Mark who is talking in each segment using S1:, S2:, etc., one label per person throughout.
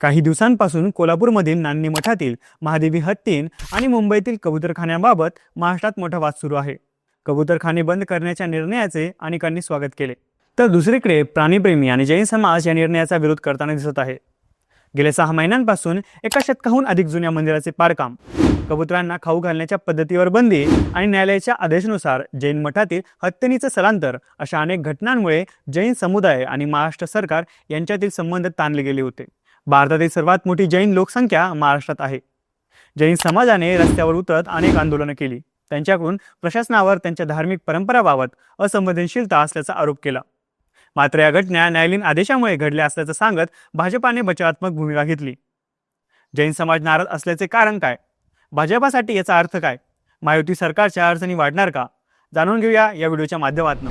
S1: काही दिवसांपासून कोल्हापूरमधील नान्नी मठातील महादेवी हत्तीन आणि मुंबईतील कबूतरखान्याबाबत महाराष्ट्रात मोठा वाद सुरू आहे. कबूतरखाने बंद करण्याच्या निर्णयाचे अनेकांनी स्वागत केले. तर दुसरीकडे प्राणीप्रेमी आणि जैन समाज या निर्णयाचा विरोध करताना दिसत आहे. गेल्या सहा महिन्यांपासून एका शतकाहून अधिक जुन्या मंदिराचे पारकाम कबुतरांना खाऊ घालण्याच्या पद्धतीवर बंदी आणि न्यायालयाच्या आदेशानुसार जैन मठातील हत्येनीचं स्थलांतर अशा अनेक घटनांमुळे जैन समुदाय आणि महाराष्ट्र सरकार यांच्यातील संबंध ताणले गेले होते. भारतातील सर्वात मोठी जैन लोकसंख्या महाराष्ट्रात आहे. जैन समाजाने रस्त्यावर उतरत अनेक आंदोलनं केली. त्यांच्याकडून प्रशासनावर त्यांच्या धार्मिक परंपराबाबत असंवेदनशीलता असल्याचा आरोप केला. मात्र या घटना न्यायालयीन आदेशामुळे घडल्या असल्याचं सांगत भाजपाने बचावात्मक भूमिका घेतली. जैन समाज नाराज असल्याचे कारण काय? भाजपासाठी याचा अर्थ काय? महायुती सरकारच्या अडचणी वाढणार का? जाणून घेऊया या व्हिडिओच्या माध्यमातून.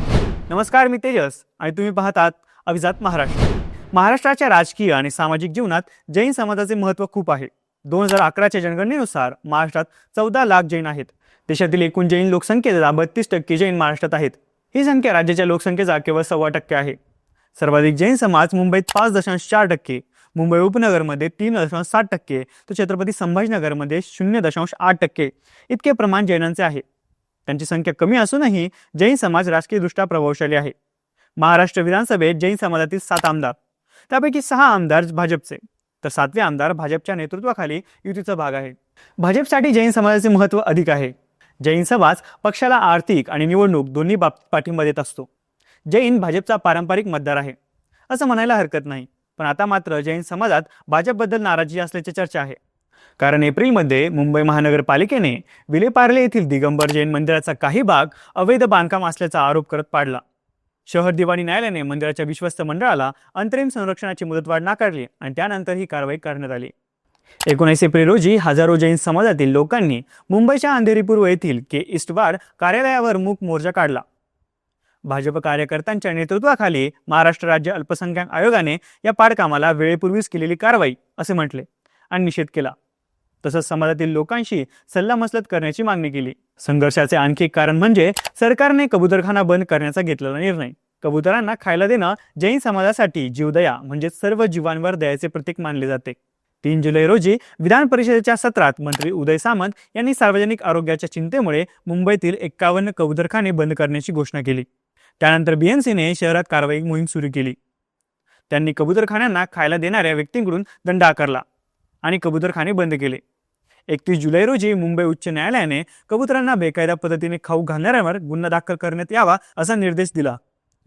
S1: नमस्कार मी तेजस आणि तुम्ही पाहतात अभिजात महाराष्ट्र. महाराष्ट्राच्या राजकीय आणि सामाजिक जीवनात जैन समाजाचे महत्त्व खूप आहे. दोन हजार अकराच्या जनगणनेनुसार महाराष्ट्रात चौदा लाख जैन आहेत. देशातील एकूण जैन लोकसंख्येचा बत्तीस टक्के जैन महाराष्ट्रात आहेत. ही संख्या राज्याच्या लोकसंख्येचा केवळ सव्वा टक्के आहे. सर्वाधिक जैन समाज मुंबईत पाच दशांश चार टक्के मुंबई उपनगरमध्ये तीन दशांश सात टक्के तर छत्रपती संभाजीनगरमध्ये शून्य दशांश आठ टक्के इतके प्रमाण जैनांचे आहे. त्यांची संख्या कमी असूनही जैन समाज राजकीयदृष्ट्या प्रभावशाली आहे. महाराष्ट्र विधानसभेत जैन समाजातील सात आमदार त्यापैकी सहा आमदार भाजपचे. तर सातवे आमदार भाजपच्या नेतृत्वाखाली युतीचा भाग आहे. भाजपसाठी जैन समाजाचे महत्त्व अधिक आहे. जैन समाज पक्षाला आर्थिक आणि निवडणूक दोन्ही बाबतीत पाठिंबा देत असतो. जैन भाजपचा पारंपरिक मतदार आहे. असं म्हणायला हरकत नाही. पण आता मात्र जैन समाजात भाजपबद्दल नाराजी असल्याची चर्चा आहे. कारण एप्रिलमध्ये मुंबई महानगरपालिकेने विलेपार्ले येथील दिगंबर जैन मंदिराचा काही भाग अवैध बांधकाम असल्याचा आरोप करत पाडला. शहर दिवाणी न्यायालयाने मंदिराच्या विश्वस्त मंडळाला अंतरिम संरक्षणाची मुदतवाढ नाकारली आणि त्यानंतर ही कारवाई करण्यात आली. एकोणीस एप्रिल रोजी हजारो जैन समाजातील लोकांनी मुंबईच्या अंधेरी पूर्व येथील के ईस्टवाड कार्यालयावर मूक मोर्चा काढला. भाजप कार्यकर्त्यांच्या नेतृत्वाखाली महाराष्ट्र राज्य अल्पसंख्याक आयोगाने या पाडकामाला वेळेपूर्वीच केलेली कारवाई असे म्हटले आणि निषेध केला. तसंच समाजातील लोकांशी सल्लामसलत करण्याची मागणी केली. संघर्षाचे आणखी एक कारण म्हणजे सरकारने कबूतरखाना बंद करण्याचा घेतलेला निर्णय. कबुतरांना खायला देणं जैन समाजासाठी जीवदया म्हणजे सर्व जीवांवर दयाचे प्रतीक मानले जाते. तीन जुलै रोजी विधान परिषदेच्या सत्रात मंत्री उदय सामंत यांनी सार्वजनिक आरोग्याच्या चिंतेमुळे मुंबईतील एक्कावन्न कबूतरखाने बंद करण्याची घोषणा केली. त्यानंतर बीएमसीने शहरात कारवाई मोहीम सुरू केली. त्यांनी कबूतरखान्यांना खायला देणाऱ्या व्यक्तींकडून दंड आकारला आणि कबूतरखाने बंद केले. एकतीस जुलै रोजी मुंबई उच्च न्यायालयाने कबुतरांना बेकायदा पद्धतीने खाऊ घालणाऱ्यांवर गुन्हा दाखल करण्यात यावा असा निर्देश दिला.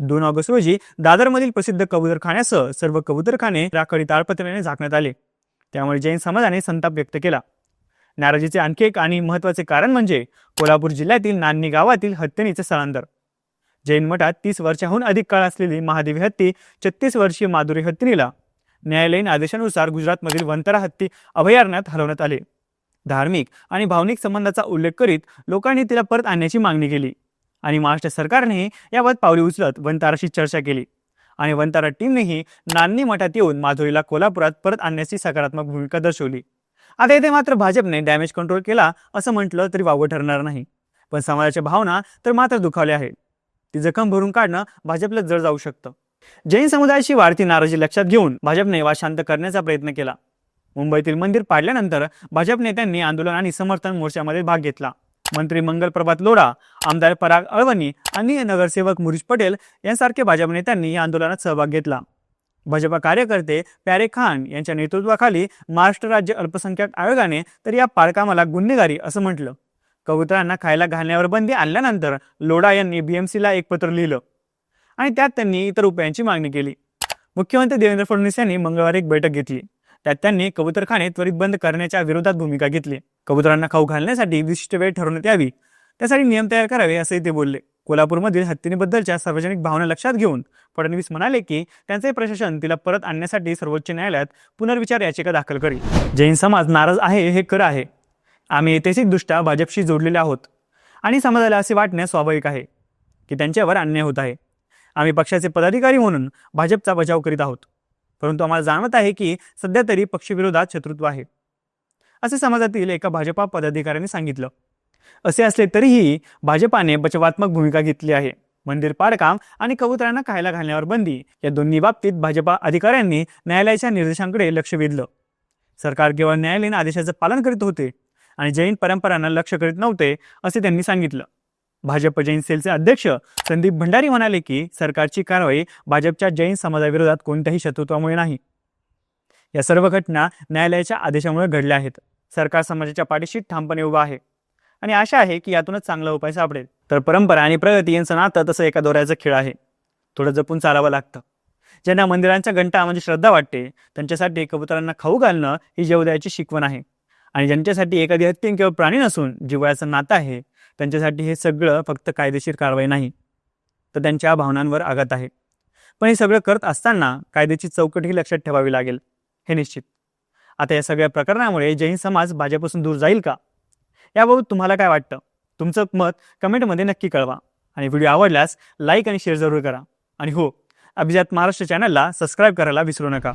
S1: दोन ऑगस्ट रोजी दादरमधील प्रसिद्ध कबुतरखान्यासह सर्व कबुतरखाने राखडी ताळपत्र्याने झाकण्यात आले. त्यामुळे जैन समाजाने संताप व्यक्त केला. नाराजीचे आणखी एक आणि महत्त्वाचे कारण म्हणजे कोल्हापूर जिल्ह्यातील नान्नी गावातील हत्येनीचे स्थलांतर जैन मठात तीस वर्षाहून अधिक काळ असलेली महादेवी हत्ती छत्तीस वर्षीय माधुरी हत्तीनीला न्यायालयीन आदेशानुसार गुजरातमधील वंतरा हत्ती अभयारण्यात हलवण्यात आले. धार्मिक आणि भावनिक संबंधाचा उल्लेख करीत लोकांनी तिला परत आणण्याची मागणी केली. आणि महाराष्ट्र सरकारनेही याबाबत पावले उचलत वनताराशी चर्चा केली. आणि वनतारा टीमनेही नान्नी मठात येऊन माधुरीला कोल्हापुरात परत आणण्याची सकारात्मक भूमिका दर्शवली. आता येथे मात्र भाजपने डॅमेज कंट्रोल केला असं म्हटलं तरी वावं ठरणार नाही. पण समाजाच्या भावना तर मात्र दुखावल्या आहेत. ती जखम भरून काढणं भाजपला जड जाऊ शकतं. जैन समुदायाची वाढती नाराजी लक्षात घेऊन भाजपने वाद शांत करण्याचा प्रयत्न केला. मुंबईतील मंदिर पाडल्यानंतर भाजप नेत्यांनी आंदोलन आणि समर्थन मोर्चामध्ये भाग घेतला. मंत्री मंगल प्रभात लोढा आमदार पराग अळवणी आणि नगरसेवक मुरीश पटेल यांसारखे भाजप नेत्यांनी या आंदोलनात सहभाग घेतला. भाजपा कार्यकर्ते प्यारे खान यांच्या नेतृत्वाखाली महाराष्ट्र राज्य अल्पसंख्याक आयोगाने तर या पाळकामाला गुन्हेगारी असं म्हटलं. कबुतरांना खायला घालण्यावर बंदी आणल्यानंतर लोढा यांनी बीएमसीला एक पत्र लिहिलं आणि त्यात त्यांनी इतर उपायांची मागणी केली. मुख्यमंत्री देवेंद्र फडणवीस यांनी मंगळवारी एक बैठक घेतली. त्यात त्यांनी कबूतरखाने त्वरित बंद करण्याच्या विरोधात भूमिका घेतली. कबुतरांना खाऊ घालण्यासाठी विशिष्ट वेळ ठरवण्यात यावी. त्यासाठी नियम तयार करावे असंही ते बोलले. कोल्हापूरमधील हत्तीनेबद्दलच्या सार्वजनिक भावना लक्षात घेऊन फडणवीस म्हणाले की त्यांचे प्रशासन तिला परत आणण्यासाठी सर्वोच्च न्यायालयात पुनर्विचार याचिका दाखल करेल. जैन समाज नाराज आहे हे खरं आहे. आम्ही ऐतिहासिकदृष्ट्या भाजपशी जोडलेले आहोत. आणि समाजाला असे वाटणे स्वाभाविक आहे की त्यांच्यावर अन्याय होत आहे. आम्ही पक्षाचे पदाधिकारी म्हणून भाजपचा बचाव करीत आहोत. परंतु आम्हाला जाणवत आहे की सध्या तरी पक्षविरोधात शत्रुत्व आहे. असे समाजातील एका भाजपा पदाधिकाऱ्याने सांगितलं. असे असले तरीही भाजपाने बचवात्मक भूमिका घेतली आहे. मंदिर पाडकाम आणि कबुतरांना खायला घालण्यावर बंदी या दोन्ही बाबतीत भाजपा अधिकाऱ्यांनी न्यायालयाच्या निर्देशांकडे लक्ष वेधलं. सरकार केवळ न्यायालयीन आदेशाचं पालन करीत होते आणि जैन परंपरांना लक्ष करीत नव्हते असे त्यांनी सांगितलं. भाजप जैन सेलचे अध्यक्ष संदीप भंडारी म्हणाले की सरकारची कारवाई भाजपच्या जैन समाजाविरोधात कोणत्याही शत्रुत्वामुळे नाही. या सर्व घटना न्यायालयाच्या आदेशामुळे घडल्या आहेत. सरकार समाजाच्या पाठीशी ठामपणे उभा आहे. आणि आशा आहे की यातूनच चांगला उपाय सापडेल. तर परंपरा आणि प्रगती यांचं नातं तसं एका दोऱ्याचा खेळ आहे. थोडं जपून चालावं लागतं. ज्यांना मंदिरांच्या घंटा म्हणजे श्रद्धा वाटते त्यांच्यासाठी कबुतरांना खाऊ घालणं ही जेवदयाची शिकवण आहे. आणि ज्यांच्यासाठी एखादी हत्तीं किंवा प्राणी नसून जिवयाचं नातं आहे त्यांच्यासाठी हे सगळं फक्त कायदेशीर कारवाई नाही तर त्यांच्या भावनांवर आघात आहे. पण हे सगळं करत असताना कायद्याची चौकटही लक्षात ठेवावी लागेल हे निश्चित. आता या सगळ्या प्रकरणामुळे जैन समाज भाजपासून दूर जाईल का? याबाबत तुम्हाला काय वाटतं? तुमचं मत कमेंटमध्ये नक्की कळवा आणि व्हिडिओ आवडल्यास लाईक आणि शेअर जरूर करा. आणि हो अभिजात महाराष्ट्र चॅनलला सबस्क्राईब करायला विसरू नका.